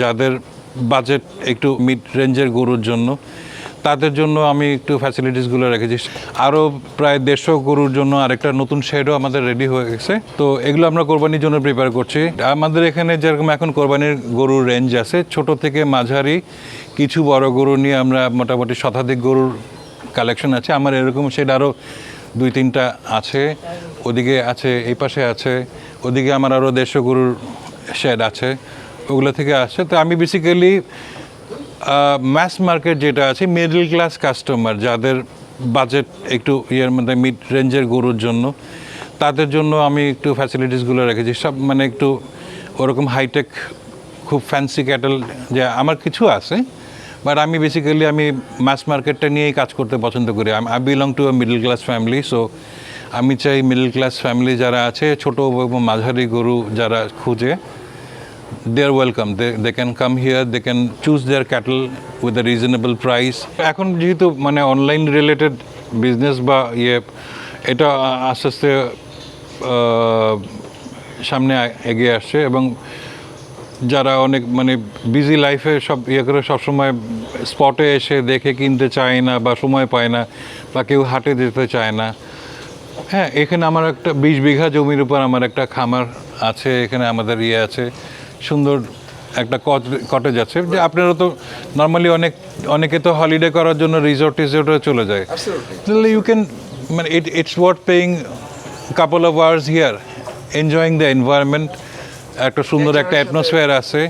যাদের বাজেট একটু মিড রেঞ্জের গরুর জন্য, তাদের জন্য আমি একটু ফ্যাসিলিটিসগুলো রেখেছি। আরও প্রায় দেড়শো গরুর জন্য আরেকটা নতুন শেডও আমাদের রেডি হয়ে গেছে। তো এগুলো আমরা কোরবানির জন্য প্রিপেয়ার করছি। আমাদের এখানে যেরকম এখন কোরবানির গরুর রেঞ্জ আছে, ছোট থেকে মাঝারি, কিছু বড় গরু নিয়ে আমরা মোটামুটি শতাধিক গরুর কালেকশন আছে। আমার এরকম শেড আরও দুই তিনটা আছে, ওদিকে আছে, এই পাশে আছে, ওদিকে আমার আরও দেড়শো গরুর শেড আছে। ওগুলো থেকে আসছে তো আমি বেসিক্যালি ম্যাস মার্কেট যেটা আছে মিডল ক্লাস কাস্টমার যাদের বাজেট একটু ইয়ের মধ্যে মিড রেঞ্জের গরুর জন্য, তাদের জন্য আমি একটু ফ্যাসিলিটিসগুলো রেখেছি। সব মানে একটু ওরকম হাইটেক খুব ফ্যান্সি ক্যাটেল যে আমার কিছু আছে বাট আমি বেসিক্যালি আমি মাস মার্কেটটা নিয়েই কাজ করতে পছন্দ করি। I belong to a middle class family so আমি চাই মিডল ক্লাস ফ্যামিলি যারা আছে, ছোট এবং মাঝারি গরু যারা খুঁজে they are welcome. They, they can come here, they can choose their cattle with a reasonable price. এখন যেহেতু মানে অনলাইন রিলেটেড বিজনেস বা ইয়ে এটা আস্তে আস্তে সামনে এগিয়ে আসছে এবং যারা অনেক মানে বিজি লাইফে সব ইয়ে করে সবসময় স্পটে এসে দেখে কিনতে চায় না বা সময় পায় না বা কেউ হাটে যেতে চায় না হ্যাঁ এখানে আমার একটা বিশ বিঘা জমির উপর আমার একটা খামার আছে এখানে আমাদের ইয়ে আছে সুন্দর একটা কটেজ আছে যে আপনারা তো নর্মালি অনেক অনেকে তো হলিডে করার জন্য রিসোর্ট টিসোর্টে চলে যায়। তাহলে ইউ ক্যান মানে it it's worth paying couple of hours here enjoying the environment একটা সুন্দর একটা অ্যাটমসফিয়ার আছে।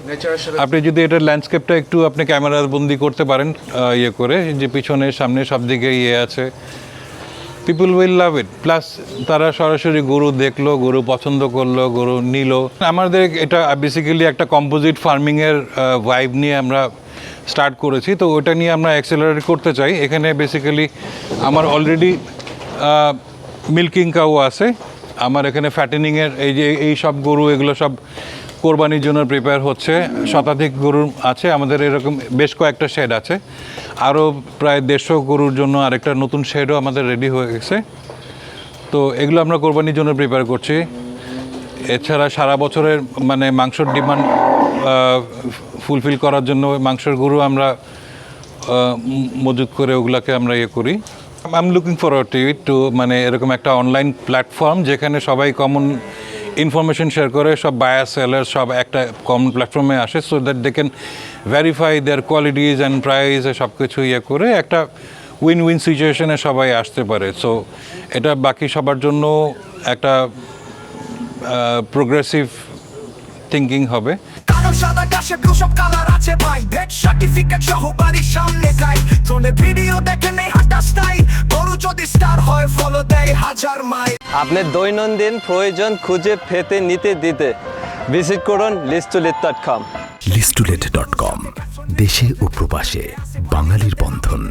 আপনি যদি এটার ল্যান্ডস্কেপটা একটু আপনি ক্যামেরা বন্দি করতে পারেন ইয়ে করে যে পিছনে সামনে সব দিকে ইয়ে আছে। People will love it plus তারা সরাসরি গরু দেখল, গরু পছন্দ করল, গরু নিল। আমাদের এটা বেসিক্যালি একটা কম্পোজিট ফার্মিংয়ের ভাইব নিয়ে আমরা স্টার্ট করেছি। তো ওটা নিয়ে আমরা অ্যাক্সেলারেট করতে চাই। এখানে বেসিক্যালি আমার অলরেডি মিল্কিং কাউ আছে। আমার এখানে ফ্যাটেনিংয়ের এই যে, এই সব গরু, এগুলো সব কোরবানির জন্য প্রিপেয়ার হচ্ছে। শতাধিক গরুর আছে। আমাদের এরকম বেশ কয়েকটা শেড আছে। আরও প্রায় দেড়শো গরুর জন্য আরেকটা নতুন শেডও আমাদের রেডি হয়ে গেছে। তো এগুলো আমরা কোরবানির জন্য প্রিপেয়ার করছি। এছাড়া সারা বছরের মানে মাংসর ডিমান্ড ফুলফিল করার জন্য মাংসের গরু আমরা মজুত করে ওগুলাকে আমরা ইয়ে করি। I am looking forward to it to মানে এরকম একটা অনলাইন প্ল্যাটফর্ম যেখানে সবাই কমন ইনফরমেশন শেয়ার করে, সব বায়ার সেলার সব একটা কমন প্ল্যাটফর্মে আসে so that they can verify their qualities and price সব কিছু ইয়ে করে একটা উইন উইন সিচুয়েশনে সবাই আসতে পারে। সো এটা বাকি সবার জন্য একটা প্রোগ্রেসিভ থিঙ্কিং হবে। সব কালার আছে ভাই। সার্টিফিকেট সহ বাড়ির সামনে ড্রোনে ভিডিও দেখে নেই হাঁটা স্টাইল যদি স্টার হয় ফলো দেয় হাজার মাইল আপনার দৈনন্দিন প্রয়োজন খুঁজে পেতে নিতে দিতে। ভিজিট করুন লিস্টুলেট ডট কম লিস্টুলেট ডট কম দেশে ও প্রবাসে বাঙালির বন্ধন।